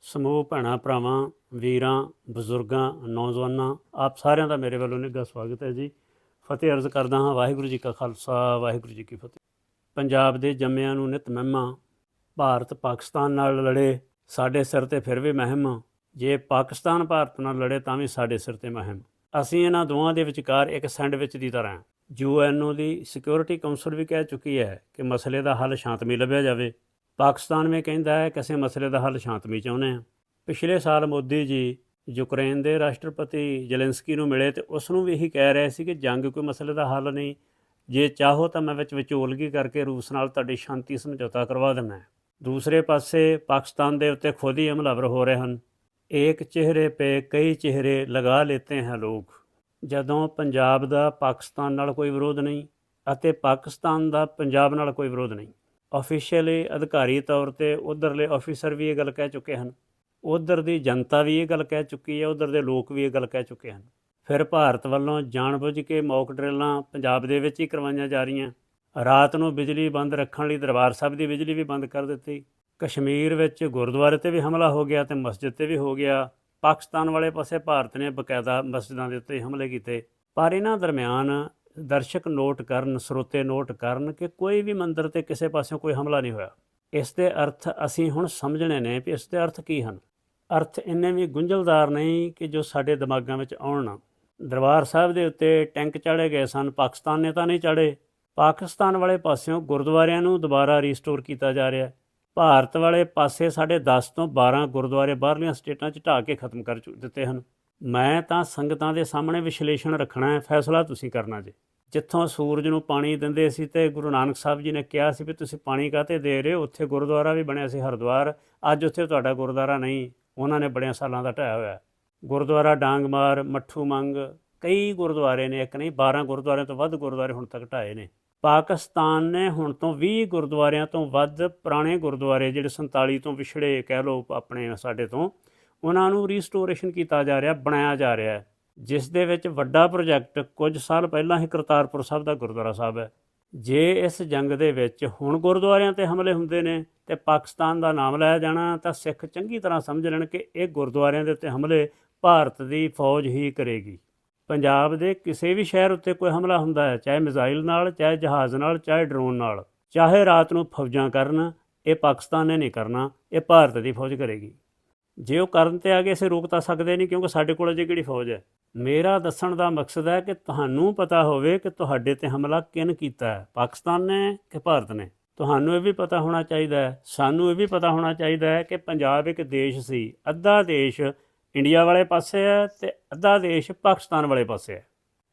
ਸਮੂਹ, ਭੈਣਾਂ, ਭਰਾਵਾਂ, ਵੀਰਾਂ, ਬਜ਼ੁਰਗਾਂ, ਨੌਜਵਾਨਾਂ, ਆਪ ਸਾਰਿਆਂ ਦਾ ਮੇਰੇ ਵੱਲੋਂ ਨਿੱਘਾ ਸਵਾਗਤ ਹੈ ਜੀ। ਫਤਿਹ ਅਰਜ਼ ਕਰਦਾ ਹਾਂ ਵਾਹਿਗੁਰੂ ਜੀ ਕਾ ਖਾਲਸਾ, ਵਾਹਿਗੁਰੂ ਜੀ ਕੀ ਫਤਿਹ। ਪੰਜਾਬ ਦੇ ਜੰਮਿਆਂ ਨੂੰ ਨਿਤ ਮਹਿਮਾ, ਭਾਰਤ ਪਾਕਿਸਤਾਨ ਨਾਲ ਲੜੇ, ਸਾਡੇ ਸਿਰ ਤੇ ਫਿਰ ਵੀ ਮਹਿਮ। ਜੇ ਪਾਕਿਸਤਾਨ ਭਾਰਤ ਨਾਲ ਲੜੇ ਤਾਂ ਵੀ ਸਾਡੇ ਸਿਰ ਤੇ ਮਹਿਮ। ਅਸੀਂ ਇਹਨਾਂ ਦੋਵਾਂ ਦੇ ਵਿਚਕਾਰ ਇੱਕ ਸੈਂਡਵਿਚ ਦੀ ਤਰ੍ਹਾਂ ਹਾਂ। ਯੂਐਨਓ ਦੀ ਸਿਕਿਉਰਿਟੀ ਕਾਉਂਸਲ ਵੀ ਕਹਿ ਚੁੱਕੀ ਹੈ ਕਿ ਮਸਲੇ ਦਾ ਹੱਲ ਸ਼ਾਂਤਮਈ ਲੱਭਿਆ ਜਾਵੇ। ਪਾਕਿਸਤਾਨ ਵੀ ਕਹਿੰਦਾ ਹੈ ਕਿ ਅਸੀਂ ਮਸਲੇ ਦਾ ਹੱਲ ਸ਼ਾਂਤਮਈ ਚਾਹੁੰਦੇ ਹਾਂ। ਪਿਛਲੇ ਸਾਲ ਮੋਦੀ ਜੀ ਯੂਕਰੇਨ ਦੇ ਰਾਸ਼ਟਰਪਤੀ ਜ਼ੈਲੈਂਸਕੀ ਨੂੰ ਮਿਲੇ ਤੇ ਉਸ ਨੂੰ ਵੀ ਇਹੀ ਕਹਿ ਰਹੇ ਸੀ ਕਿ ਜੰਗ ਕੋਈ ਮਸਲੇ ਦਾ ਹੱਲ ਨਹੀਂ। ਜੇ ਚਾਹੋ ਤਾਂ ਮੈਂ ਵਿੱਚ ਵਿਚੋਲਗੀ ਕਰਕੇ ਰੂਸ ਨਾਲ ਤੁਹਾਡੀ ਸ਼ਾਂਤੀ ਸਮਝੌਤਾ ਕਰਵਾ ਦਿੰਦਾ ਦੂਸਰੇ ਪਾਸੇ ਪਾਕਿਸਤਾਨ ਦੇ ਉੱਤੇ ਖੁਦ ਹੀ ਹਮਲਾਵਰ ਹੋ ਰਹੇ ਹਨ। ਇੱਕ ਚਿਹਰੇ 'ਤੇ ਕਈ ਚਿਹਰੇ ਲਗਾ ਲੈਤੇ ਹਨ ਲੋਕ। ਜਦੋਂ ਪੰਜਾਬ ਦਾ ਪਾਕਿਸਤਾਨ ਨਾਲ ਕੋਈ ਵਿਰੋਧ ਨਹੀਂ ਅਤੇ ਪਾਕਿਸਤਾਨ ਦਾ ਪੰਜਾਬ ਨਾਲ ਕੋਈ ਵਿਰੋਧ ਨਹੀਂ। ਆਫੀਸ਼ੀਅਲੀ ਅਧਿਕਾਰੀ ਤੌਰ ਤੇ ਉਧਰਲੇ ਆਫੀਸਰ ਵੀ ਇਹ ਗੱਲ ਕਹਿ ਚੁੱਕੇ ਹਨ। ਉਧਰ ਦੀ ਜਨਤਾ ਵੀ ਇਹ ਗੱਲ ਕਹਿ ਚੁੱਕੀ ਹੈ, ਉਧਰ ਦੇ ਲੋਕ ਵੀ ਇਹ ਗੱਲ ਕਹਿ ਚੁੱਕੇ ਹਨ। ਫਿਰ ਭਾਰਤ ਵੱਲੋਂ ਜਾਣਬੁੱਝ ਕੇ ਮੌਕ ਡਰਿੱਲਾਂ ਪੰਜਾਬ ਦੇ ਵਿੱਚ ਹੀ ਕਰਵਾਈਆਂ ਜਾ ਰਹੀਆਂ। ਰਾਤ ਨੂੰ ਬਿਜਲੀ ਬੰਦ ਰੱਖਣ ਲਈ ਦਰਬਾਰ ਸਾਹਿਬ ਦੀ ਬਿਜਲੀ ਵੀ ਬੰਦ ਕਰ ਦਿੱਤੀ। ਕਸ਼ਮੀਰ ਵਿੱਚ ਗੁਰਦੁਆਰੇ ਤੇ ਵੀ ਹਮਲਾ ਹੋ ਗਿਆ ਤੇ ਮਸਜਿਦ ਤੇ ਵੀ ਹੋ ਗਿਆ। ਪਾਕਿਸਤਾਨ ਵਾਲੇ ਪਾਸੇ ਭਾਰਤ ਨੇ ਬਕਾਇਦਾ ਮਸਜਿਦਾਂ ਦੇ ਉੱਤੇ ਹਮਲੇ ਕੀਤੇ। ਪਰ ਇਹਨਾਂ ਦਰਮਿਆਨ ਦਰਸ਼ਕ ਨੋਟ ਕਰਨ, ਸਰੋਤੇ ਨੋਟ ਕਰਨ ਕਿ ਕੋਈ ਵੀ ਮੰਦਰ ਤੇ ਕਿਸੇ ਪਾਸਿਓਂ ਕੋਈ ਹਮਲਾ ਨਹੀਂ ਹੋਇਆ। ਇਸ ਦੇ ਅਰਥ ਅਸੀਂ ਹੁਣ ਸਮਝਣੇ ਨੇ ਕਿ ਇਸ ਦੇ ਅਰਥ ਕੀ ਹਨ। ਅਰਥ ਇੰਨੇ ਵੀ ਗੁੰਝਲਦਾਰ ਨਹੀਂ ਕਿ ਜੋ ਸਾਡੇ ਦਿਮਾਗਾਂ ਵਿੱਚ ਆਉਣ ਨਾ। ਦਰਬਾਰ ਸਾਹਿਬ ਦੇ ਉੱਤੇ ਟੈਂਕ ਚਾੜੇ ਗਏ ਸਨ, ਪਾਕਿਸਤਾਨ ਨੇ ਤਾਂ ਨਹੀਂ ਚਾੜੇ ਪਾਕਿਸਤਾਨ ਵਾਲੇ ਪਾਸਿਓਂ ਗੁਰਦੁਆਰਿਆਂ ਨੂੰ ਦੁਬਾਰਾ ਰੀਸਟੋਰ ਕੀਤਾ ਜਾ ਰਿਹਾ ਹੈ। ਭਾਰਤ ਵਾਲੇ ਪਾਸੇ ਸਾਡੇ 10 ਤੋਂ 12 ਗੁਰਦੁਆਰੇ ਬਾਹਰਲੀਆਂ ਸਟੇਟਾਂ 'ਚ ਢਾਹ ਕੇ ਖਤਮ ਕਰ ਚੁ- ਦਿੱਤੇ ਹਨ। ਮੈਂ ਤਾਂ ਸੰਗਤਾਂ ਦੇ ਸਾਹਮਣੇ ਵਿਸ਼ਲੇਸ਼ਣ ਰੱਖਣਾ ਹੈ। ਫੈਸਲਾ ਤੁਸੀਂ ਕਰਨਾ ਜੇ। ਜਿੱਥੋਂ ਸੂਰਜ ਨੂੰ ਪਾਣੀ ਦਿੰਦੇ ਸੀ ਤੇ ਗੁਰੂ ਨਾਨਕ ਸਾਹਿਬ ਜੀ ਨੇ ਕਿਹਾ ਸੀ ਵੀ ਤੁਸੀਂ ਪਾਣੀ ਕਾਤੇ ਦੇ ਰਹੇ ਹੋ? ਉੱਥੇ ਗੁਰਦੁਆਰਾ ਵੀ ਬਣਿਆ ਸੀ ਹਰਿਦੁਆਰ। ਅੱਜ ਉੱਥੇ ਤੁਹਾਡਾ ਗੁਰਦੁਆਰਾ ਨਹੀਂ, ਉਹਨਾਂ ਨੇ ਬੜਿਆਂ ਸਾਲਾਂ ਦਾ ਢਾਇਆ ਹੋਇਆ। ਹੈ। ਗੁਰਦੁਆਰਾ ਡਾਂਗਮਾਰ, ਮੱਠੂ ਮੰਗ, ਕਈ ਗੁਰਦੁਆਰੇ ਨੇ, ਇੱਕ ਨਹੀਂ 12 ਗੁਰਦੁਆਰਿਆਂ ਤੋਂ ਵੱਧ ਗੁਰਦੁਆਰੇ ਹੁਣ ਤੱਕ ਢਾਏ ਨੇ। ਪਾਕਿਸਤਾਨ ਨੇ ਹੁਣ ਤੋਂ 20 ਗੁਰਦੁਆਰਿਆਂ ਤੋਂ ਵੱਧ ਪੁਰਾਣੇ ਗੁਰਦੁਆਰੇ, ਜਿਹੜੇ 47 ਤੋਂ ਵਿਛੜੇ ਕਹਿ ਲਓ ਆਪਣੇ ਸਾਡੇ ਤੋਂ, ਉਹਨਾਂ ਨੂੰ ਰੀਸਟੋਰੇਸ਼ਨ ਕੀਤਾ ਜਾ ਰਿਹਾ, ਬਣਾਇਆ ਜਾ ਰਿਹਾ ਹੈ। ਜਿਸ ਦੇ ਵਿੱਚ ਵੱਡਾ ਪ੍ਰੋਜੈਕਟ ਕੁਝ ਸਾਲ ਪਹਿਲਾਂ ਹੀ ਕਰਤਾਰਪੁਰ ਸਾਹਿਬ ਦਾ ਗੁਰਦੁਆਰਾ ਸਾਹਿਬ ਹੈ। ਜੇ ਇਸ ਜੰਗ ਦੇ ਵਿੱਚ ਹੁਣ ਗੁਰਦੁਆਰਿਆਂ ਤੇ ਹਮਲੇ ਹੁੰਦੇ ਨੇ ਤੇ ਪਾਕਿਸਤਾਨ ਦਾ ਨਾਮ ਲਿਆ ਜਾਣਾ, ਤਾਂ ਸਿੱਖ ਚੰਗੀ ਤਰ੍ਹਾਂ ਸਮਝ ਲੈਣ ਕਿ ਇਹ ਗੁਰਦੁਆਰਿਆਂ ਦੇ ਉੱਤੇ ਹਮਲੇ ਭਾਰਤ ਦੀ ਫੌਜ ਹੀ ਕਰੇਗੀ। ਪੰਜਾਬ ਦੇ ਕਿਸੇ ਵੀ ਸ਼ਹਿਰ ਉੱਤੇ ਕੋਈ ਹਮਲਾ ਹੁੰਦਾ ਹੈ, ਚਾਹੇ ਮਿਜ਼ਾਈਲ ਨਾਲ, ਚਾਹੇ ਜਹਾਜ਼ ਨਾਲ, ਚਾਹੇ ਡਰੋਨ ਨਾਲ, ਚਾਹੇ ਰਾਤ ਨੂੰ ਫੌਜਾਂ ਕਰਨ, ਇਹ ਪਾਕਿਸਤਾਨ ਨੇ ਨਹੀਂ ਕਰਨਾ, ਇਹ ਭਾਰਤ ਦੀ ਫੌਜ ਕਰੇਗੀ। ਜੇ ਉਹ ਕਰਨ ਤੇ ਆ ਗਏ, ਅਸੀਂ ਰੋਕ ਤਾਂ ਸਕਦੇ ਨਹੀਂ ਕਿਉਂਕਿ ਸਾਡੇ ਕੋਲ ਅਜੇ ਕਿਹੜੀ ਫੌਜ ਹੈ? ਮੇਰਾ ਦੱਸਣ ਦਾ ਮਕਸਦ ਹੈ ਕਿ ਤੁਹਾਨੂੰ ਪਤਾ ਹੋਵੇ ਕਿ ਤੁਹਾਡੇ ਤੇ ਹਮਲਾ ਕਿਨ ਕੀਤਾ ਹੈ? ਪਾਕਿਸਤਾਨ ਨੇ ਕਿ ਭਾਰਤ ਨੇ? ਤੁਹਾਨੂੰ ਇਹ ਵੀ ਪਤਾ ਹੋਣਾ ਚਾਹੀਦਾ ਹੈ। ਸਾਨੂੰ ਇਹ ਵੀ ਪਤਾ ਹੋਣਾ ਚਾਹੀਦਾ ਹੈ ਕਿ ਪੰਜਾਬ ਇੱਕ ਦੇਸ਼ ਸੀ। ਅੱਧਾ ਦੇਸ਼ ਇੰਡੀਆ ਵਾਲੇ ਪਾਸੇ ਹੈ ਤੇ ਅੱਧਾ ਦੇਸ਼ ਪਾਕਿਸਤਾਨ ਵਾਲੇ ਪਾਸੇ ਹੈ।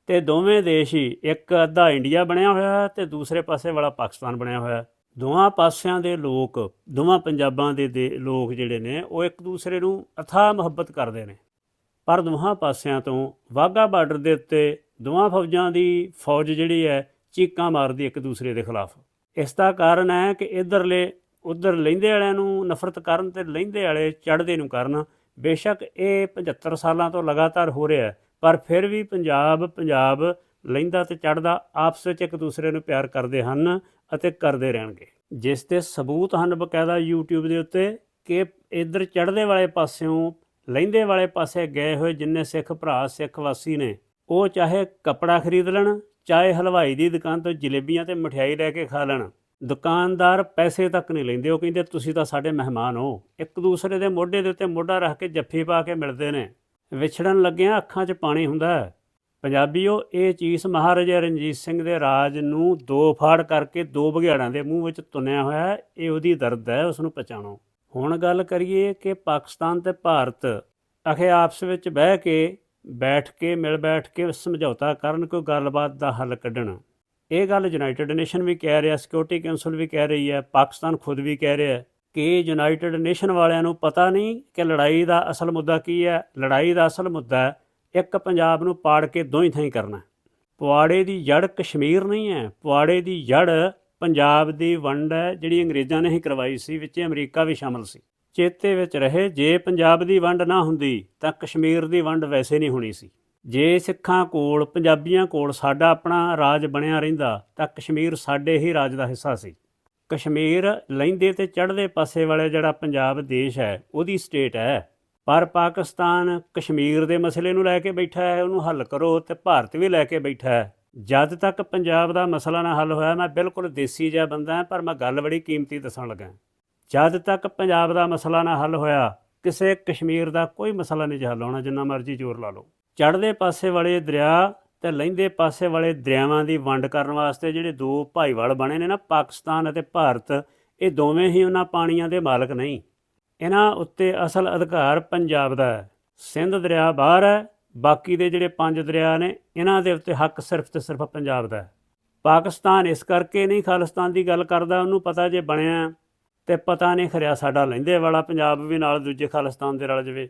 ਤੇ ਦੋਵੇਂ ਦੇਸ਼ ਹੀ ਇੱਕ ਅੱਧਾ ਇੰਡੀਆ ਬਣਿਆ ਹੋਇਆ ਹੈ ਤੇ ਦੂਸਰੇ ਪਾਸੇ ਵਾਲਾ ਪਾਕਿਸਤਾਨ ਬਣਿਆ ਹੋਇਆ ਹੈ। ਦੋਵਾਂ ਪਾਸਿਆਂ ਦੇ ਲੋਕ, ਦੋਵਾਂ ਪੰਜਾਬਾਂ ਦੇ ਦੇ ਲੋਕ ਜਿਹੜੇ ਨੇ, ਉਹ ਇੱਕ ਦੂਸਰੇ ਨੂੰ ਅਥਾਹ ਮੁਹੱਬਤ ਕਰਦੇ ਨੇ। ਪਰ ਦੋਹਾਂ ਪਾਸਿਆਂ ਤੋਂ ਵਾਹਗਾ ਬਾਰਡਰ ਦੇ ਉੱਤੇ ਦੋਵਾਂ ਫੌਜਾਂ ਦੀ ਫੌਜ ਜਿਹੜੀ ਹੈ, ਚੀਕਾਂ ਮਾਰਦੀ ਇੱਕ ਦੂਸਰੇ ਦੇ ਖਿਲਾਫ। ਇਸ ਦਾ ਕਾਰਨ ਹੈ ਕਿ ਇਧਰਲੇ, ਉਧਰ ਲੈਂਦੇ ਵਾਲਿਆਂ ਨੂੰ ਨਫ਼ਰਤ ਕਰਨ ਤੇ ਲੈਂਦੇ ਵਾਲੇ ਚੜ੍ਹਦੇ ਨੂੰ ਕਰਨ। ਬੇਸ਼ੱਕ ਇਹ 75 ਸਾਲਾਂ ਤੋਂ ਲਗਾਤਾਰ ਹੋ ਰਿਹਾ ਹੈ, ਪਰ ਫਿਰ ਵੀ ਪੰਜਾਬ ਪੰਜਾਬ ਲੈਂਦਾ ਤੇ ਚੜ੍ਹਦਾ ਆਪਸ ਵਿੱਚ ਇੱਕ ਦੂਸਰੇ ਨੂੰ ਪਿਆਰ ਕਰਦੇ ਹਨ ਅਤੇ ਕਰਦੇ ਰਹਿਣਗੇ। ਜਿਸ ਤੇ ਸਬੂਤ ਹਨ ਬਕਾਇਦਾ YouTube ਦੇ ਉੱਤੇ ਕਿ ਇਧਰ ਚੜ੍ਹਦੇ ਵਾਲੇ ਪਾਸਿਓਂ ਲਹਿੰਦੇ ਵਾਲੇ ਪਾਸੇ ਗਏ ਹੋਏ ਜਿੰਨੇ ਸਿੱਖ ਭਰਾ, ਸਿੱਖ ਵਾਸੀ ਨੇ, ਉਹ ਚਾਹੇ ਕੱਪੜਾ ਖਰੀਦ ਲੈਣ, ਚਾਹੇ ਹਲਵਾਈ ਦੀ ਦੁਕਾਨ ਤੋਂ ਜਲੇਬੀਆਂ ਤੇ ਮਠਿਆਈ ਲੈ ਕੇ ਖਾ ਲੈਣ, ਦੁਕਾਨਦਾਰ ਪੈਸੇ ਤੱਕ ਨਹੀਂ ਲੈਂਦੇ, ਉਹ ਕਹਿੰਦੇ, ਤੁਸੀਂ ਤਾਂ ਸਾਡੇ ਮਹਿਮਾਨ ਹੋ। ਇੱਕ ਦੂਸਰੇ ਦੇ ਮੋਢੇ ਦੇ ਉੱਤੇ ਮੋਢਾ ਰੱਖ ਕੇ ਜੱਫੀ ਪਾ ਕੇ ਮਿਲਦੇ ਨੇ। ਵਿਛੜਨ ਲੱਗਿਆਂ ਅੱਖਾਂ 'ਚ ਪਾਣੀ ਹੁੰਦਾ ਹੈ। ਪੰਜਾਬੀਓ, ਇਹ ਚੀਜ਼ ਮਹਾਰਾਜਾ ਰਣਜੀਤ ਸਿੰਘ ਦੇ ਰਾਜ ਨੂੰ ਦੋ ਫਾੜ ਕਰਕੇ ਦੋ ਬਘਿਆੜਾਂ ਦੇ ਮੂੰਹ ਵਿੱਚ ਤੁੰਨਿਆ ਹੋਇਆ ਹੈ, ਇਹ ਉਹਦੀ ਦਰਦ ਹੈ ਉਸ ਨੂੰ ਪਛਾਣੋ। ਹੁਣ ਗੱਲ ਕਰੀਏ ਕਿ ਪਾਕਿਸਤਾਨ ਤੇ ਭਾਰਤ ਅਖੇ ਆਪਸ ਵਿੱਚ ਬਹਿ ਕੇ, ਬੈਠ ਕੇ, ਮਿਲ ਬੈਠ ਕੇ ਸਮਝੌਤਾ ਕਰਨ, ਕੋਈ ਗੱਲਬਾਤ ਦਾ ਹੱਲ ਕੱਢਣ। ਇਹ ਗੱਲ ਯੂਨਾਈਟਿਡ ਨੇਸ਼ਨ ਵੀ ਕਹਿ ਰਿਹਾ ਸਿਕਿਉਰਿਟੀ ਕਾਉਂਸਲ ਵੀ ਕਹਿ ਰਹੀ ਹੈ, ਪਾਕਿਸਤਾਨ ਖੁਦ ਵੀ ਕਹਿ ਰਿਹਾ ਕਿ ਯੂਨਾਈਟਿਡ ਨੇਸ਼ਨ ਵਾਲਿਆਂ ਨੂੰ ਪਤਾ ਨਹੀਂ ਕਿ ਲੜਾਈ ਦਾ ਅਸਲ ਮੁੱਦਾ ਕੀ ਹੈ। ਲੜਾਈ ਦਾ ਅਸਲ ਮੁੱਦਾ ਇੱਕ ਪੰਜਾਬ ਨੂੰ ਪਾੜ ਕੇ ਦੋਹੀਂ ਥਾਈਂ ਕਰਨਾ। ਪੁਆੜੇ ਦੀ ਜੜ ਕਸ਼ਮੀਰ ਨਹੀਂ ਹੈ, ਪੁਆੜੇ ਦੀ ਜੜ ਪੰਜਾਬ ਦੀ ਵੰਡ ਹੈ, ਜਿਹੜੀ ਅੰਗਰੇਜ਼ਾਂ ਨੇ ਹੀ ਕਰਵਾਈ ਸੀ, ਵਿੱਚ ਅਮਰੀਕਾ ਵੀ ਸ਼ਾਮਲ ਸੀ। ਚੇਤੇ ਵਿੱਚ ਰਹੇ, ਜੇ ਪੰਜਾਬ ਦੀ ਵੰਡ ਨਾ ਹੁੰਦੀ, ਤਾਂ ਕਸ਼ਮੀਰ ਦੀ ਵੰਡ ਵੈਸੇ ਨਹੀਂ ਹੋਣੀ ਸੀ। ਜੇ ਸਿੱਖਾਂ ਕੋਲ, ਪੰਜਾਬੀਆਂ ਕੋਲ ਸਾਡਾ ਆਪਣਾ ਰਾਜ ਬਣਿਆ ਰਹਿੰਦਾ, ਤਾਂ ਕਸ਼ਮੀਰ ਸਾਡੇ ਹੀ ਰਾਜ ਦਾ ਹਿੱਸਾ ਸੀ। ਕਸ਼ਮੀਰ ਲਹਿੰਦੇ ਤੇ ਚੜ੍ਹਦੇ ਪਾਸੇ ਵਾਲੇ ਜਿਹੜਾ ਪੰਜਾਬ ਦੇਸ਼ ਹੈ, ਉਹਦੀ ਸਟੇਟ ਹੈ। ਪਰ ਪਾਕਿਸਤਾਨ ਕਸ਼ਮੀਰ ਦੇ ਮਸਲੇ ਨੂੰ ਲੈ ਕੇ ਬੈਠਾ ਹੈ, ਉਹਨੂੰ ਹੱਲ ਕਰੋ ਤੇ ਭਾਰਤ ਵੀ ਲੈ ਕੇ ਬੈਠਾ ਹੈ। ਜਦ ਤੱਕ ਪੰਜਾਬ ਦਾ ਮਸਲਾ ਨਾ ਹੱਲ ਹੋਇਆ, ਮੈਂ ਬਿਲਕੁਲ ਦੇਸੀ ਜਿਹਾ ਬੰਦਾ ਹਾਂ, ਪਰ ਮੈਂ ਗੱਲ ਬੜੀ ਕੀਮਤੀ ਦੱਸਣ ਲੱਗਾ ਜਦ ਤੱਕ ਪੰਜਾਬ ਦਾ ਮਸਲਾ ਨਾ ਹੱਲ ਹੋਇਆ, ਕਿਸੇ ਕਸ਼ਮੀਰ ਦਾ ਕੋਈ ਮਸਲਾ ਨਹੀਂ ਜੀ ਹੱਲ ਹੋਣਾ, ਜਿੰਨਾ ਮਰਜ਼ੀ ਜ਼ੋਰ ਲਾ ਲਓ। ਚੜ੍ਹਦੇ ਪਾਸੇ ਵਾਲੇ ਦਰਿਆ ਤੇ ਲਹਿੰਦੇ ਪਾਸੇ ਵਾਲੇ ਦਰਿਆਵਾਂ ਦੀ ਵੰਡ ਕਰਨ ਵਾਸਤੇ ਜਿਹੜੇ ਦੋ ਭਾਈਵਾਲ ਬਣੇ ਨੇ ਨਾ, ਪਾਕਿਸਤਾਨ ਅਤੇ ਭਾਰਤ, ਇਹ ਦੋਵੇਂ ਹੀ ਉਹਨਾਂ ਪਾਣੀਆਂ ਦੇ ਮਾਲਕ ਨਹੀਂ। ਇਹਨਾਂ ਉੱਤੇ ਅਸਲ ਅਧਿਕਾਰ ਪੰਜਾਬ ਦਾ ਹੈ। ਸਿੰਧ ਦਰਿਆ ਬਾਹਰ ਹੈ ਬਾਕੀ ਦੇ ਜਿਹੜੇ ਪੰਜ ਦਰਿਆ ਨੇ, ਇਹਨਾਂ ਦੇ ਉੱਤੇ ਹੱਕ ਸਿਰਫ ਤੇ ਸਿਰਫ ਪੰਜਾਬ ਦਾ ਹੈ। ਪਾਕਿਸਤਾਨ ਇਸ ਕਰਕੇ ਨਹੀਂ ਖਾਲਿਸਤਾਨ ਦੀ ਗੱਲ ਕਰਦਾ, ਉਹਨੂੰ ਪਤਾ ਜੇ ਬਣਿਆ ਤੇ ਪਤਾ ਨਹੀਂ ਖਰਿਆ ਸਾਡਾ ਲੈਂਦੇ ਵਾਲਾ ਪੰਜਾਬ ਵੀ ਨਾਲ ਦੂਜੇ ਖਾਲਿਸਤਾਨ ਦੇ ਰਲ ਜਵੇ।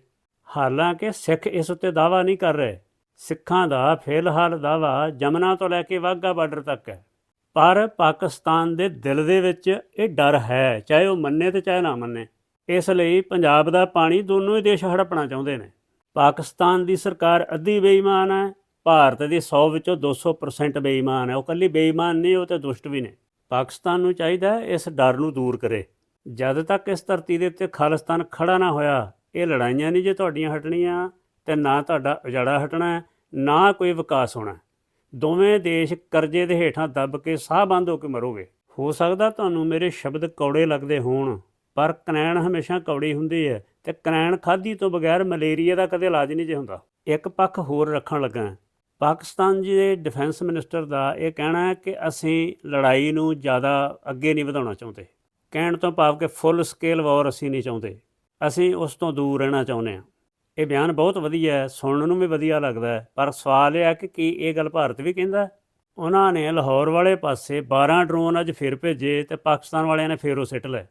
ਹਾਲਾਂਕਿ ਸਿੱਖ ਇਸ ਉੱਤੇ ਦਾਵਾ ਨਹੀਂ ਕਰ ਰਹੇ। ਸਿੱਖਾਂ ਦਾ ਫਿਲਹਾਲ ਦਾਵਾ ਜਮਨਾ ਤੋਂ ਲੈ ਕੇ ਵਾਹਗਾ ਬਾਰਡਰ ਤੱਕ ਹੈ। ਪਰ ਪਾਕਿਸਤਾਨ ਦੇ ਦਿਲ ਦੇ ਵਿੱਚ ਇਹ ਡਰ ਹੈ, ਚਾਹੇ ਉਹ ਮੰਨੇ ਤੇ ਚਾਹੇ ਨਾ ਮੰਨੇ। ਇਸ ਲਈ ਪੰਜਾਬ ਦਾ ਪਾਣੀ ਦੋਨੋਂ ਹੀ ਦੇਸ਼ ਹੜਪਣਾ ਚਾਹੁੰਦੇ ਨੇ। ਪਾਕਿਸਤਾਨ ਦੀ ਸਰਕਾਰ ਅੱਧੀ ਬੇਈਮਾਨ ਹੈ, ਭਾਰਤ ਦੀ 100 ਵਿੱਚੋਂ 200% ਬੇਈਮਾਨ ਹੈ। ਉਹ ਕੱਲੀ ਬੇਈਮਾਨ ਨਹੀਂ, ਉਹ ਤੇ ਦੁਸ਼ਟ ਵੀ ਨੇ। ਪਾਕਿਸਤਾਨ ਨੂੰ ਚਾਹੀਦਾ ਇਸ ਡਰ ਨੂੰ ਦੂਰ ਕਰੇ। ਜਦ ਤੱਕ ਇਸ ਧਰਤੀ ਦੇ ਉੱਤੇ ਖਾਲਿਸਤਾਨ ਖੜਾ ਨਾ ਹੋਇਆ, ਇਹ ਲੜਾਈਆਂ ਨਹੀਂ ਜੇ ਤੁਹਾਡੀਆਂ ਹਟਣੀਆਂ, ਤੇ ਨਾ ਤੁਹਾਡਾ ਉਜਾੜਾ ਹਟਣਾ ਨਾ ਕੋਈ ਵਿਕਾਸ ਹੋਣਾ ਦੋਵੇਂ ਦੇਸ਼ ਕਰਜ਼ੇ ਦੇ ਹੇਠਾਂ ਦੱਬ ਕੇ ਸਾਹ ਬੰਦ ਹੋ ਕੇ ਮਰੋਗੇ। ਹੋ ਸਕਦਾ ਤੁਹਾਨੂੰ ਮੇਰੇ ਸ਼ਬਦ ਕੌੜੇ ਲੱਗਦੇ ਹੋਣ, ਪਰ ਕਨੈਣ ਹਮੇਸ਼ਾ ਕੌੜੀ ਹੁੰਦੀ ਹੈ। ਤੇ ਕਰੈਣ ਖਾਧੀ ਤੋਂ ਬਗੈਰ ਮਲੇਰੀਆ ਦਾ ਕਦੇ ਇਲਾਜ ਨਹੀਂ ਜੇ ਹੁੰਦਾ। ਇੱਕ ਪੱਖ ਹੋਰ ਰੱਖਣ ਲੱਗਾ ਪਾਕਿਸਤਾਨ ਜੀ ਦੇ ਡਿਫੈਂਸ ਮਿਨਿਸਟਰ ਦਾ ਇਹ ਕਹਿਣਾ ਹੈ ਕਿ ਅਸੀਂ ਲੜਾਈ ਨੂੰ ਜ਼ਿਆਦਾ ਅੱਗੇ ਨਹੀਂ ਵਧਾਉਣਾ ਚਾਹੁੰਦੇ। ਕਹਿਣ ਤੋਂ ਭਾਵ ਕਿ ਫੁੱਲ ਸਕੇਲ ਵਾਰ ਅਸੀਂ ਨਹੀਂ ਚਾਹੁੰਦੇ। ਅਸੀਂ ਉਸ ਤੋਂ ਦੂਰ ਰਹਿਣਾ ਚਾਹੁੰਦੇ ਹਾਂ। ਇਹ ਬਿਆਨ ਬਹੁਤ ਵਧੀਆ ਹੈ, ਸੁਣਨ ਨੂੰ ਵੀ ਵਧੀਆ ਲੱਗਦਾ ਹੈ, ਪਰ ਸਵਾਲ ਇਹ ਹੈ ਕਿ ਕੀ ਇਹ ਗੱਲ ਭਾਰਤ ਵੀ ਕਹਿੰਦਾ ਉਹਨਾਂ ਨੇ ਲਾਹੌਰ ਵਾਲੇ ਪਾਸੇ 12 ਡਰੋਨ ਅੱਜ ਫਿਰ ਭੇਜੇ ਤੇ ਪਾਕਿਸਤਾਨ ਵਾਲਿਆਂ ਨੇ ਫਿਰ ਉਹ ਸਿੱਟ ਲਏ।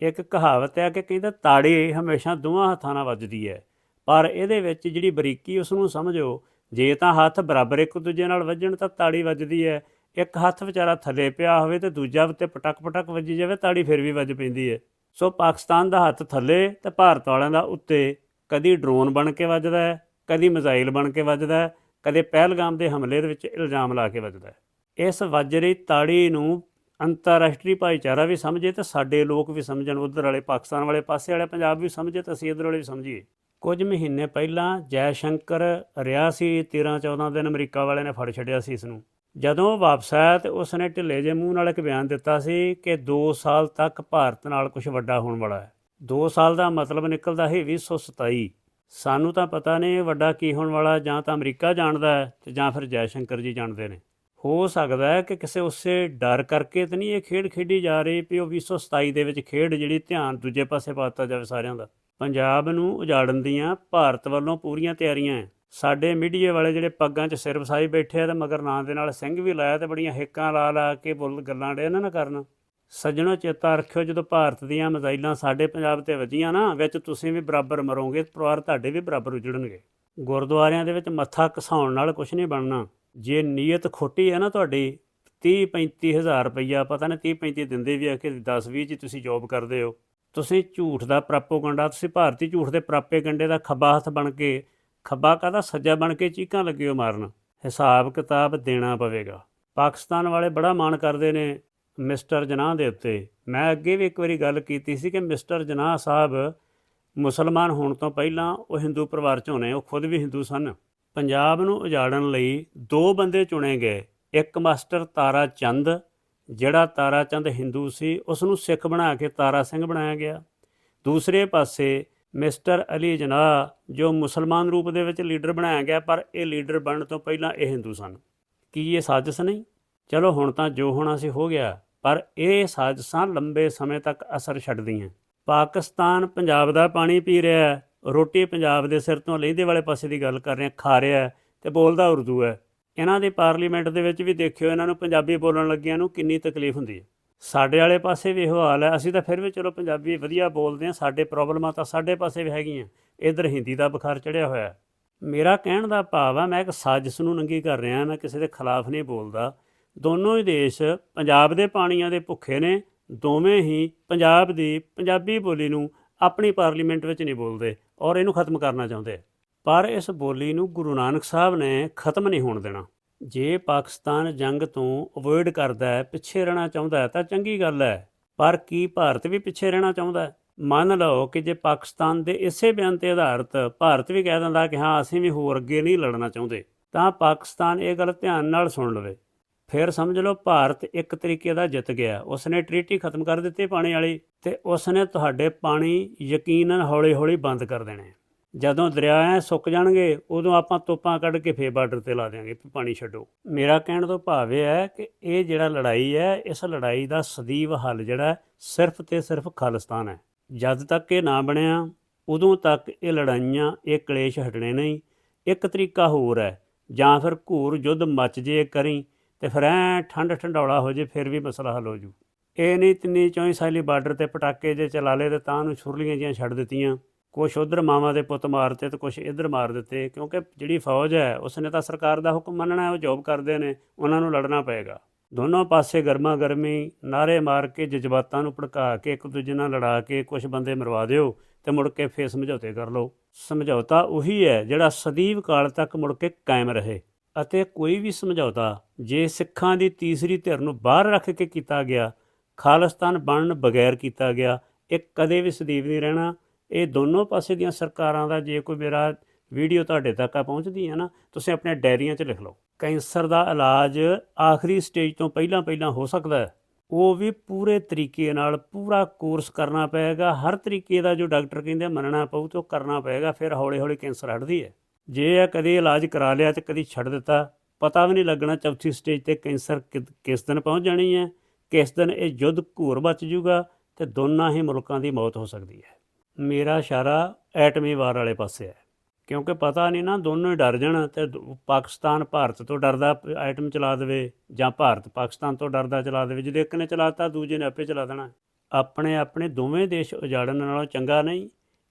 ਇੱਕ ਕਹਾਵਤ ਹੈ ਕਿ ਕਹਿੰਦਾ ਤਾੜੀ ਹਮੇਸ਼ਾ ਦੋਵਾਂ ਹੱਥਾਂ ਨਾਲ ਵੱਜਦੀ ਹੈ, ਪਰ ਇਹਦੇ ਵਿੱਚ ਜਿਹੜੀ ਬਰੀਕੀ ਉਸ ਨੂੰ ਸਮਝੋ, ਜੇ ਤਾਂ ਹੱਥ ਬਰਾਬਰ ਇੱਕ ਦੂਜੇ ਨਾਲ ਵੱਜਣ ਤਾਂ ਤਾੜੀ ਵੱਜਦੀ ਹੈ, ਇੱਕ ਹੱਥ ਵਿਚਾਰਾ ਥੱਲੇ ਪਿਆ ਹੋਵੇ ਤੇ ਦੂਜਾ ਉੱਤੇ ਪਟਕ ਪਟਕ ਵੱਜੀ ਜਾਵੇ, ਤਾੜੀ ਫਿਰ ਵੀ ਵੱਜ ਪੈਂਦੀ ਹੈ। ਸੋ ਪਾਕਿਸਤਾਨ ਦਾ ਹੱਥ ਥੱਲੇ ਤੇ ਭਾਰਤ ਵਾਲਿਆਂ ਦਾ ਉੱਤੇ, ਕਦੀ ਡਰੋਨ ਬਣ ਕੇ ਵੱਜਦਾ ਹੈ, ਕਦੀ ਮਿਜ਼ਾਈਲ ਬਣ ਕੇ ਵੱਜਦਾ ਹੈ, ਕਦੇ ਪਹਿਲਗਾਮ ਦੇ ਹਮਲੇ ਦੇ ਵਿੱਚ ਇਲਜ਼ਾਮ ਲਾ ਕੇ ਵੱਜਦਾ ਹੈ। ਇਸ ਵੱਜ ਰਹੀ ਤਾੜੀ ਨੂੰ ਅੰਤਰਰਾਸ਼ਟਰੀ ਭਾਈਚਾਰਾ ਵੀ ਸਮਝੇ ਤੇ ਸਾਡੇ ਲੋਕ ਵੀ ਸਮਝਣ, ਉਧਰ ਵਾਲੇ, ਪਾਕਿਸਤਾਨ ਵਾਲੇ, ਪਾਸੇ ਵਾਲੇ, ਪੰਜਾਬ ਵੀ ਸਮਝੇ ਤੇ ਅਸੀਂ ਇਧਰ ਵਾਲੇ ਵੀ ਸਮਝੀਏ। ਕੁਝ ਮਹੀਨੇ ਪਹਿਲਾਂ ਜੈ ਸ਼ੰਕਰ ਰਿਹਾ ਸੀ 13 14 ਦਿਨ ਅਮਰੀਕਾ ਵਾਲਿਆਂ ਨੇ ਫੜ ਛੱਡਿਆ ਸੀ ਇਸ ਨੂੰ ਜਦੋਂ ਉਹ ਵਾਪਸ ਆਇਆ ਤੇ ਉਸ ਨੇ ਢਿੱਲੇ ਜਿਹੇ ਮੂੰਹ ਨਾਲ ਇੱਕ ਬਿਆਨ ਦਿੱਤਾ ਸੀ ਕਿ 2 ਸਾਲ ਤੱਕ ਭਾਰਤ ਨਾਲ ਕੁਝ ਵੱਡਾ ਹੋਣ ਵਾਲਾ ਹੈ। 2 ਸਾਲ ਦਾ ਮਤਲਬ ਨਿਕਲਦਾ ਹੈ 2027 ਸਾਨੂੰ ਤਾਂ ਪਤਾ ਨਹੀਂ ਵੱਡਾ ਕੀ ਹੋਣ ਵਾਲਾ, ਜਾਂ ਤਾਂ ਅਮਰੀਕਾ ਜਾਣਦਾ ਹੈ ਤੇ ਜਾਂ ਫਿਰ ਜੈ ਸ਼ੰਕਰ ਜੀ ਜਾਣਦੇ ਨੇ। ਹੋ ਸਕਦਾ ਹੈ ਕਿ ਕਿਸੇ ਉਸੇ ਡਰ ਕਰਕੇ ਤਾਂ ਨਹੀਂ ਇਹ ਖੇਡ ਖੇਡੀ ਜਾ ਰਹੀ ਵੀ ਉਹ 2027 ਦੇ ਵਿੱਚ ਖੇਡ ਜਿਹੜੀ ਧਿਆਨ ਦੂਜੇ ਪਾਸੇ ਪਾਤਾ ਜਾਵੇ ਸਾਰਿਆਂ ਦਾ। ਪੰਜਾਬ ਨੂੰ ਉਜਾੜਨ ਦੀਆਂ ਭਾਰਤ ਵੱਲੋਂ ਪੂਰੀਆਂ ਤਿਆਰੀਆਂ ਹੈ। ਸਾਡੇ ਮੀਡੀਆ ਵਾਲੇ ਜਿਹੜੇ ਪੱਗਾਂ 'ਚ ਸਿਰ ਵਸਾਈ ਬੈਠੇ ਆ ਤੇ ਮਗਰ ਨਾਂ ਦੇ ਨਾਲ ਸਿੰਘ ਵੀ ਲਾਇਆ ਤੇ ਬੜੀਆਂ ਹਿੱਕਾਂ ਲਾ ਲਾ ਕੇ ਬੁੱਲ ਗੱਲਾਂ ਡੇ ਇਹਨਾਂ ਨਾ ਕਰਨ। ਸੱਜਣੋ ਚੇਤਾ ਰੱਖਿਓ ਜਦੋਂ ਭਾਰਤ ਦੀਆਂ ਮਿਜ਼ਾਈਲਾਂ ਸਾਡੇ ਪੰਜਾਬ ਤੇ ਵਧੀਆਂ ਨਾ, ਵਿੱਚ ਤੁਸੀਂ ਵੀ ਬਰਾਬਰ ਮਰੋਗੇ ਪਰਿਵਾਰ ਤੁਹਾਡੇ ਵੀ ਬਰਾਬਰ ਉਜੜਨਗੇ। ਗੁਰਦੁਆਰਿਆਂ ਦੇ ਵਿੱਚ ਮੱਥਾ ਘਸਾਉਣ ਨਾਲ ਕੁਝ ਨਹੀਂ ਬਣਨਾ। ਜੇ ਨੀਅਤ ਖੋਟੀ ਹੈ ਨਾ ਤੁਹਾਡੀ 30 35 ਹਜ਼ਾਰ ਰੁਪਈਆ, ਪਤਾ ਨਹੀਂ 30 35 ਦਿੰਦੇ ਵੀ ਆ ਕਿ 10 20 ਚ ਤੁਸੀਂ ਜੌਬ ਕਰਦੇ ਹੋ। ਤੁਸੀਂ ਝੂਠ ਦਾ ਪ੍ਰਾਪੋਗੰਡਾ ਤੁਸੀਂ ਭਾਰਤੀ ਝੂਠ ਦੇ ਪ੍ਰਾਪੇਗੰਡੇ ਦਾ ਖੱਬਾ ਹੱਥ ਬਣ ਕੇ, ਖੱਬਾ ਕਾਹਦਾ ਸੱਜਾ ਬਣ ਕੇ ਚੀਕਾਂ ਲੱਗੇ ਹੋ ਮਾਰਨ? ਹਿਸਾਬ ਕਿਤਾਬ ਦੇਣਾ ਪਵੇਗਾ। ਪਾਕਿਸਤਾਨ ਵਾਲੇ ਬੜਾ ਮਾਣ ਕਰਦੇ ਨੇ ਮਿਸਟਰ ਜਨਾਹ ਦੇ ਉੱਤੇ। ਮੈਂ ਅੱਗੇ ਵੀ ਇੱਕ ਵਾਰੀ ਗੱਲ ਕੀਤੀ ਸੀ ਕਿ ਮਿਸਟਰ ਜਨਾਹ ਸਾਹਿਬ ਮੁਸਲਮਾਨ ਹੋਣ ਤੋਂ ਪਹਿਲਾਂ ਉਹ ਹਿੰਦੂ ਪਰਿਵਾਰ 'ਚੋਂ ਨੇ, ਉਹ ਖੁਦ ਵੀ ਹਿੰਦੂ ਸਨ। ਪੰਜਾਬ ਨੂੰ ਉਜਾੜਨ ਲਈ ਦੋ ਬੰਦੇ ਚੁਣੇ ਗਏ। ਇੱਕ ਮਾਸਟਰ ਤਾਰਾ ਚੰਦ, ਜਿਹੜਾ ਤਾਰਾ ਚੰਦ ਹਿੰਦੂ ਸੀ, ਉਸ ਨੂੰ ਸਿੱਖ ਬਣਾ ਕੇ ਤਾਰਾ ਸਿੰਘ ਬਣਾਇਆ ਗਿਆ। ਦੂਸਰੇ ਪਾਸੇ ਮਿਸਟਰ ਅਲੀ ਜਨਾਹ, ਜੋ ਮੁਸਲਮਾਨ ਰੂਪ ਦੇ ਵਿੱਚ ਲੀਡਰ ਬਣਾਇਆ ਗਿਆ, ਪਰ ਇਹ ਲੀਡਰ ਬਣਨ ਤੋਂ ਪਹਿਲਾਂ ਇਹ ਹਿੰਦੂ ਸਨ। ਕੀ ਇਹ ਸਾਜ਼ਿਸ਼ ਨਹੀਂ? ਚਲੋ ਹੁਣ ਤਾਂ ਜੋ ਹੋਣਾ ਸੀ ਹੋ ਗਿਆ, ਪਰ ਇਹ ਸਾਜ਼ਿਸ਼ਾਂ ਲੰਬੇ ਸਮੇਂ ਤੱਕ ਅਸਰ ਛੱਡਦੀਆਂ। ਪਾਕਿਸਤਾਨ ਪੰਜਾਬ ਦਾ ਪਾਣੀ ਪੀ ਰਿਹਾ ਹੈ। ਰੋਟੀ ਪੰਜਾਬ ਦੇ ਸਿਰ ਤੋਂ ਲਹਿੰਦੇ ਵਾਲੇ ਪਾਸੇ ਦੀ ਗੱਲ ਕਰ ਰਿਹਾ, ਖਾ ਰਿਹਾ ਹੈ ਤੇ ਬੋਲਦਾ ਉਰਦੂ ਹੈ। ਇਹਨਾਂ ਦੇ ਪਾਰਲੀਮੈਂਟ ਦੇ ਵਿੱਚ ਵੀ ਦੇਖਿਓ, ਇਹਨਾਂ ਨੂੰ ਪੰਜਾਬੀ ਬੋਲਣ ਲੱਗਿਆਂ ਨੂੰ ਕਿੰਨੀ ਤਕਲੀਫ ਹੁੰਦੀ ਹੈ। ਸਾਡੇ ਵਾਲੇ ਪਾਸੇ ਵੀ ਇਹੋ ਹਾਲ ਹੈ, ਅਸੀਂ ਤਾਂ ਫਿਰ ਵੀ ਚਲੋ ਪੰਜਾਬੀ ਵਧੀਆ ਬੋਲਦੇ ਹਾਂ, ਸਾਡੇ ਪ੍ਰੋਬਲਮਾਂ ਤਾਂ ਸਾਡੇ ਪਾਸੇ ਵੀ ਹੈਗੀਆਂ, ਇਧਰ ਹਿੰਦੀ ਦਾ ਬੁਖਾਰ ਚੜਿਆ ਹੋਇਆ ਹੈ। ਮੇਰਾ ਕਹਿਣ ਦਾ ਭਾਵ ਆ ਮੈਂ ਇੱਕ ਸਾਜ਼ਿਸ਼ ਨੂੰ ਨੰਗੀ ਕਰ ਰਿਹਾ ਮੈਂ ਕਿਸੇ ਦੇ ਖਿਲਾਫ ਨਹੀਂ ਬੋਲਦਾ। ਦੋਨੋਂ ਹੀ ਦੇਸ਼ ਪੰਜਾਬ ਦੇ ਪਾਣੀਆਂ ਦੇ ਭੁੱਖੇ ਨੇ, ਦੋਵੇਂ ਹੀ ਪੰਜਾਬ ਦੀ ਪੰਜਾਬੀ ਬੋਲੀ ਨੂੰ ਆਪਣੀ ਪਾਰਲੀਮੈਂਟ ਵਿੱਚ ਨਹੀਂ ਬੋਲਦੇ। ਔਰ ਇਹਨੂੰ ਖਤਮ ਕਰਨਾ ਚਾਹੁੰਦੇ ਪਰ ਇਸ ਬੋਲੀ ਨੂੰ ਗੁਰੂ ਨਾਨਕ ਸਾਹਿਬ ਨੇ ਖਤਮ ਨਹੀਂ ਹੋਣ ਦੇਣਾ। ਜੇ ਪਾਕਿਸਤਾਨ ਜੰਗ ਤੋਂ ਅਵੋਇਡ ਕਰਦਾ ਹੈ, ਪਿੱਛੇ ਰਹਿਣਾ ਚਾਹੁੰਦਾ ਹੈ, ਤਾਂ ਚੰਗੀ ਗੱਲ ਹੈ। ਪਰ ਕੀ ਭਾਰਤ ਵੀ ਪਿੱਛੇ ਰਹਿਣਾ ਚਾਹੁੰਦਾ ਹੈ? ਮੰਨ ਲਓ ਕਿ ਜੇ ਪਾਕਿਸਤਾਨ ਦੇ ਇਸੇ ਬਿਆਨ ਤੇ ਆਧਾਰਿਤ ਭਾਰਤ ਵੀ ਕਹਿ ਦਿੰਦਾ ਕਿ ਹਾਂ, ਅਸੀਂ ਵੀ ਹੋਰ ਅੱਗੇ ਨਹੀਂ ਲੜਨਾ ਚਾਹੁੰਦੇ, ਤਾਂ ਪਾਕਿਸਤਾਨ ਇਹ ਗੱਲ ਧਿਆਨ ਨਾਲ ਸੁਣ ਲਵੇ। ਫਿਰ ਸਮਝ ਲਓ ਭਾਰਤ ਇੱਕ ਤਰੀਕੇ ਦਾ ਜਿੱਤ ਗਿਆ। ਉਸਨੇ ਟ੍ਰੀਟੀ ਖਤਮ ਕਰ ਦਿੱਤੀ ਪਾਣੀ ਵਾਲੀ ਤੇ ਉਸਨੇ ਤੁਹਾਡੇ ਪਾਣੀ ਯਕੀਨਨ ਹੌਲੀ-ਹੌਲੀ ਬੰਦ ਕਰ ਦੇਣੇ। ਜਦੋਂ ਦਰਿਆ ਸੁੱਕ ਜਾਣਗੇ, ਉਦੋਂ ਆਪਾਂ ਤੋਪਾਂ ਕੱਢ ਕੇ ਫੇਰ ਬਾਰਡਰ ਤੇ ਲਾ ਦੇਾਂਗੇ ਪਾਣੀ ਛੱਡੋ। ਮੇਰਾ ਕਹਿਣ ਤੋਂ ਭਾਵ ਇਹ ਹੈ ਕਿ ਇਹ ਜਿਹੜਾ ਲੜਾਈ ਹੈ, ਇਸ ਲੜਾਈ ਦਾ ਸਦੀਵ ਹੱਲ ਜਿਹੜਾ ਸਿਰਫ ਤੇ ਸਿਰਫ ਖਾਲਿਸਤਾਨ ਹੈ। ਜਦ ਤੱਕ ਇਹ ਨਾ ਬਣਿਆ, ਉਦੋਂ ਤੱਕ ਇਹ ਲੜਾਈਆਂ, ਇਹ ਕਲੇਸ਼ ਹਟਣੇ ਨਹੀਂ। ਇੱਕ ਤਰੀਕਾ ਹੋਰ ਹੈ, ਜਾਂ ਫਿਰ ਘੂਰ ਯੁੱਧ ਮੱਚ ਜੇ ਕਰੀ ਤੇ ਫਿਰ ਐ ਠੰਡ ਠੰਡੌਲਾ ਹੋ ਜੇ, ਫਿਰ ਵੀ ਮਸਲਾ ਹੱਲ ਹੋ ਜੂ। ਇਹ ਨਹੀਂ ਤਿੰਨੀ ਚੌਂ ਸਾਲੀ ਬਾਰਡਰ ਤੇ ਪਟਾਕੇ ਜੇ ਚਲਾ ਲਏ ਤੇ ਤਾਂ ਨੂੰ ਛੁਰਲੀਆਂ ਜੀਆਂ ਛੱਡ ਦਿੱਤੀਆਂ। ਕੁਛ ਉਧਰ ਮਾਵਾਂ ਦੇ ਪੁੱਤ ਮਾਰਤੇ ਤੇ ਕੁਛ ਇੱਧਰ ਮਾਰ ਦਿੱਤੇ, ਕਿਉਂਕਿ ਜਿਹੜੀ ਫੌਜ ਹੈ, ਉਸਨੇ ਤਾਂ ਸਰਕਾਰ ਦਾ ਹੁਕਮ ਮੰਨਣਾ ਹੈ, ਉਹ ਜੋਬ ਕਰਦੇ ਨੇ, ਉਹਨਾਂ ਨੂੰ ਲੜਨਾ ਪਏਗਾ। ਦੋਨੋਂ ਪਾਸੇ ਗਰਮਾ ਗਰਮੀ ਨਾਰੇ ਮਾਰ ਕੇ ਜਜ਼ਬਾਤਾਂ ਨੂੰ ਭੜਕਾ ਕੇ ਇੱਕ ਦੂਜੇ ਨਾਲ ਲੜਾ ਕੇ ਕੁਝ ਬੰਦੇ ਮਰਵਾ ਦਿਓ ਤੇ ਮੁੜ ਕੇ ਫੇਰ ਸਮਝੌਤੇ ਕਰ ਲਓ। ਸਮਝੌਤਾ ਉਹੀ ਹੈ ਜਿਹੜਾ ਸਦੀਵ ਕਾਲ ਤੱਕ ਮੁੜ ਕੇ ਕਾਇਮ ਰਹੇ। ਅਤੇ ਕੋਈ ਵੀ ਸਮਝੌਤਾ ਜੇ ਸਿੱਖਾਂ ਦੀ ਤੀਸਰੀ ਧਿਰ ਨੂੰ ਬਾਹਰ ਰੱਖ ਕੇ ਕੀਤਾ ਗਿਆ, ਖਾਲਿਸਤਾਨ ਬਣਨ ਬਗੈਰ ਕੀਤਾ ਗਿਆ, ਇਹ ਕਦੇ ਵੀ ਸਦੀਵ ਨਹੀਂ ਰਹਿਣਾ। ਇਹ ਦੋਨੋਂ ਪਾਸੇ ਦੀਆਂ ਸਰਕਾਰਾਂ ਦਾ ਜੇ ਕੋਈ ਮੇਰਾ ਵੀਡੀਓ ਤੁਹਾਡੇ ਤੱਕ ਆ ਪਹੁੰਚਦੀ ਹੈ ਨਾ, ਤੁਸੀਂ ਆਪਣੇ ਡਾਇਰੀਆਂ 'ਚ ਲਿਖ ਲਓ। ਕੈਂਸਰ ਦਾ ਇਲਾਜ ਆਖਰੀ ਸਟੇਜ ਤੋਂ ਪਹਿਲਾਂ ਪਹਿਲਾਂ ਹੋ ਸਕਦਾ ਹੈ। ਉਹ ਵੀ ਪੂਰੇ ਤਰੀਕੇ ਨਾਲ ਪੂਰਾ ਕੋਰਸ ਕਰਨਾ ਪਏਗਾ। ਹਰ ਤਰੀਕੇ ਦਾ ਜੋ ਡਾਕਟਰ ਕਹਿੰਦੇ ਮੰਨਣਾ ਪਊ ਤੇ ਉਹ ਕਰਨਾ ਪਏਗਾ, ਫਿਰ ਹੌਲੀ ਹੌਲੀ ਕੈਂਸਰ ਹਟਦੀ ਹੈ। ਜੇ ਇਹ ਕਦੇ ਇਲਾਜ ਕਰਾ ਲਿਆ ਤੇ ਕਦੀ ਛੱਡ ਦਿੱਤਾ, ਪਤਾ ਵੀ ਨਹੀਂ ਲੱਗਣਾ ਚੌਥੀ ਸਟੇਜ ਤੇ ਕੈਂਸਰ ਕਿ- ਕਿਸ ਦਿਨ ਪਹੁੰਚ ਜਾਣੀ ਹੈ, ਕਿਸ ਦਿਨ ਇਹ ਯੁੱਧ ਘੂਰ ਬਚ ਜੂਗਾ ਤੇ ਦੋਨਾਂ ਹੀ ਮੁਲਕਾਂ ਦੀ ਮੌਤ ਹੋ ਸਕਦੀ ਹੈ। ਮੇਰਾ ਇਸ਼ਾਰਾ ਐਟਮੀ ਵਾਰ ਵਾਲੇ ਪਾਸੇ ਹੈ, ਕਿਉਂਕਿ ਪਤਾ ਨਹੀਂ ਨਾ ਦੋਨੋਂ ਹੀ ਡਰ ਜਾਣ ਤੇ ਪਾਕਿਸਤਾਨ ਭਾਰਤ ਤੋਂ ਡਰਦਾ ਆਈਟਮ ਚਲਾ ਦੇਵੇ ਜਾਂ ਭਾਰਤ ਪਾਕਿਸਤਾਨ ਤੋਂ ਡਰਦਾ ਚਲਾ ਦੇਵੇ, ਜਦੋਂ ਇੱਕ ਨੇ ਚਲਾਤਾ, ਦੂਜੇ ਨੇ ਆਪੇ ਚਲਾ ਦੇਣਾ। ਆਪਣੇ ਆਪਣੇ ਦੋਵੇਂ ਦੇਸ਼ ਉਜਾੜਨ ਨਾਲੋਂ ਚੰਗਾ ਨਹੀਂ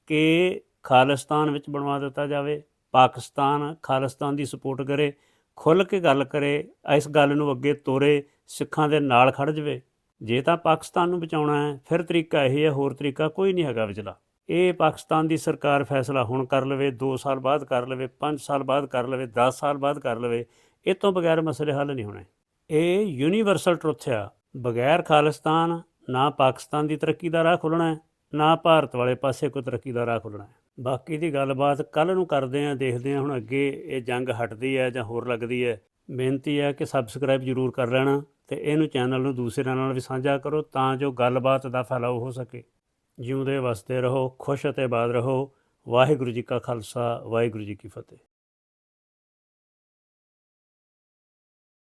ਕਿ ਖਾਲਿਸਤਾਨ ਵਿੱਚ ਬਣਵਾ ਦਿੱਤਾ ਜਾਵੇ। ਪਾਕਿਸਤਾਨ ਖਾਲਿਸਤਾਨ ਦੀ ਸਪੋਰਟ ਕਰੇ, ਖੁੱਲ੍ਹ ਕੇ ਗੱਲ ਕਰੇ, ਇਸ ਗੱਲ ਨੂੰ ਅੱਗੇ ਤੋਰੇ, ਸਿੱਖਾਂ ਦੇ ਨਾਲ ਖੜ ਜਵੇ। ਜੇ ਤਾਂ ਪਾਕਿਸਤਾਨ ਨੂੰ ਬਚਾਉਣਾ ਹੈ, ਫਿਰ ਤਰੀਕਾ ਇਹ ਹੈ, ਹੋਰ ਤਰੀਕਾ ਕੋਈ ਨਹੀਂ ਹੈਗਾ ਵਿਚਲਾ। ਇਹ ਪਾਕਿਸਤਾਨ ਦੀ ਸਰਕਾਰ ਫੈਸਲਾ ਹੁਣ ਕਰ ਲਵੇ 2 ਸਾਲ ਬਾਅਦ ਕਰ ਲਵੇ 5 ਸਾਲ ਬਾਅਦ ਕਰ ਲਵੇ 10 ਸਾਲ ਬਾਅਦ ਕਰ ਲਵੇ, ਇਹ ਤੋਂ ਬਗੈਰ ਮਸਲੇ ਹੱਲ ਨਹੀਂ ਹੋਣੇ। ਇਹ ਯੂਨੀਵਰਸਲ ਟਰੁੱਥ ਆ। ਬਗੈਰ ਖਾਲਿਸਤਾਨ ਨਾ ਪਾਕਿਸਤਾਨ ਦੀ ਤਰੱਕੀ ਦਾ ਰਾਹ ਖੁੱਲਣਾ ਹੈ, ਨਾ ਭਾਰਤ ਵਾਲੇ ਪਾਸੇ ਕੋਈ ਤਰੱਕੀ ਦਾ ਰਾਹ ਖੁੱਲਣਾ ਹੈ। ਬਾਕੀ ਦੀ ਗੱਲਬਾਤ ਕੱਲ ਨੂੰ ਕਰਦੇ ਆਂ ਦੇਖਦੇ ਆਂ ਹੁਣ ਅੱਗੇ ਇਹ ਜੰਗ ਹਟਦੀ ਹੈ ਜਾਂ ਹੋਰ ਲੱਗਦੀ ਹੈ। ਬੇਨਤੀ ਹੈ ਕਿ ਸਬਸਕ੍ਰਾਈਬ ਜ਼ਰੂਰ ਕਰ ਲੈਣਾ ਤੇ ਇਹਨੂੰ ਚੈਨਲ ਨੂੰ ਦੂਸਰਿਆਂ ਨਾਲ ਵੀ ਸਾਂਝਾ ਕਰੋ ਤਾਂ ਜੋ ਗੱਲਬਾਤ ਦਾ ਫੈਲਾਅ ਹੋ ਸਕੇ। ਜਿਉਂਦੇ ਵਸਦੇ ਰਹੋ, ਖੁਸ਼ ਅਤੇ ਆਬਾਦ ਰਹੋ। ਵਾਹਿਗੁਰੂ ਜੀ ਕਾ ਖਾਲਸਾ, ਵਾਹਿਗੁਰੂ ਜੀ ਕੀ ਫਤਿਹ।